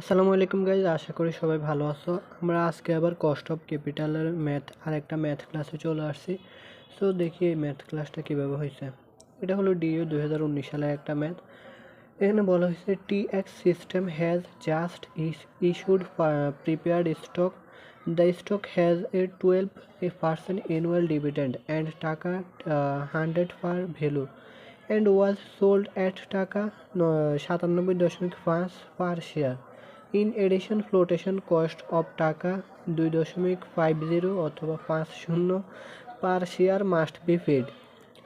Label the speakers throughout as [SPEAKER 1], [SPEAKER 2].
[SPEAKER 1] আসসালামু আলাইকুম গাইজ আশা করি সবাই ভালো আছো। আমরা আজকে আবার কস্ট অফ ক্যাপিটালের ম্যাথ আর একটা ম্যাথ ক্লাসে চলে আসছি। সো দেখি এই ম্যাথ ক্লাসটা কীভাবে হয়েছে। এটা হলো ডিইউ দুই হাজার উনিশ সালের একটা ম্যাথ এখানে বলা হয়েছে T X system has just issued preferred stock the stock has a twelve a percent annual dividend and taka hundred par value and was sold at taka সাতানব্বই দশমিক পাঁচ per share in addition flotation cost of taka দুই দশমিক five zero অথবা পাঁচ শূন্য per share must be paid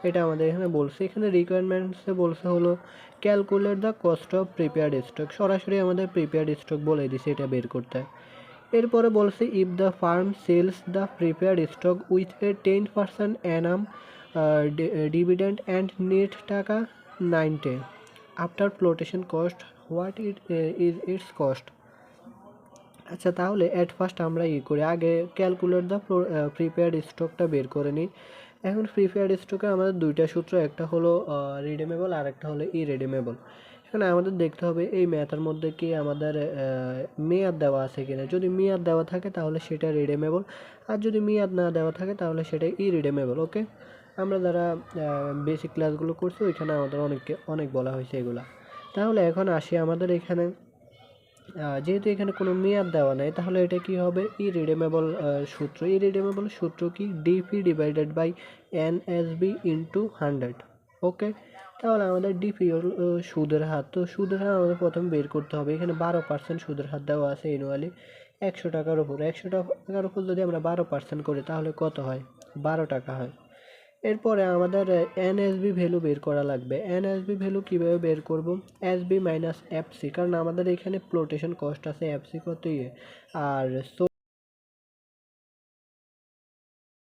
[SPEAKER 1] এটা আমাদের এখানে বলছে। এখানে রিকোয়ারমেন্টসে বলছে হলো calculate the cost of preferred stock সরাসরি আমাদের প্রিপেয়ার্ড স্টক বলে দিছে এটা বের করতে। এরপরে বলছে if the firm sells the preferred stock with a ten percent annual dividend and net taka ninety after flotation cost what it is its cost আচ্ছা তাহলে অ্যাট ফার্স্ট আমরা ই করি। আগে ক্যালকুলেট দ্য প্রিপেয়ার্ড স্টকটা বের করে নিই। এখন প্রিপেয়ার্ড স্টকে আমাদের দুইটা সূত্র, একটা হলো রিডেমেবল আর একটা হলো ইরেডিমেবল এখানে আমাদের দেখতে হবে, এই ম্যাথের মধ্যে কি আমাদের মেয়াদ দেওয়া আছে কিনা? যদি মেয়াদ দেওয়া থাকে তাহলে সেটা রিডেমেবল আর যদি মেয়াদ না দেওয়া থাকে তাহলে সেটা ইরিডেমেবল ওকে? আমরা যারা বেসিক ক্লাসগুলো করছি, ওইখানে আমাদের অনেককে, অনেক বলা হয়েছে এগুলা। তাহলে এখন আসি আমাদের এখানে। যেহেতু এখানে কোনো মেয়াদ দেওয়া নেই, তাহলে এটা কি হবে? ইরিডেমেবল সূত্র। ইরিডেমেবল সূত্র কি? DP divided by N S B into hundred okay তাহলে আমাদের ডিপি সুদের হার। তো সুদের হার আমাদের প্রথমে বের করতে হবে। এখানে বারো পার্সেন্ট সুদের হার দেওয়া আছে অ্যানুয়ালি একশো টাকার উপর। একশো টাকার উপর যদি আমরা বারো পার্সেন্ট করি, তাহলে কত হয়? বারো টাকা হয়। এরপরে আমাদের এনএসবি ভ্যালু বের করা লাগবে। এনএসবি ভ্যালু কীভাবে বের করব? এসবি মাইনাস এফসি কারণ আমাদের এখানে প্লোটেশন কস্ট আছে এফসি কত ইয়ে আর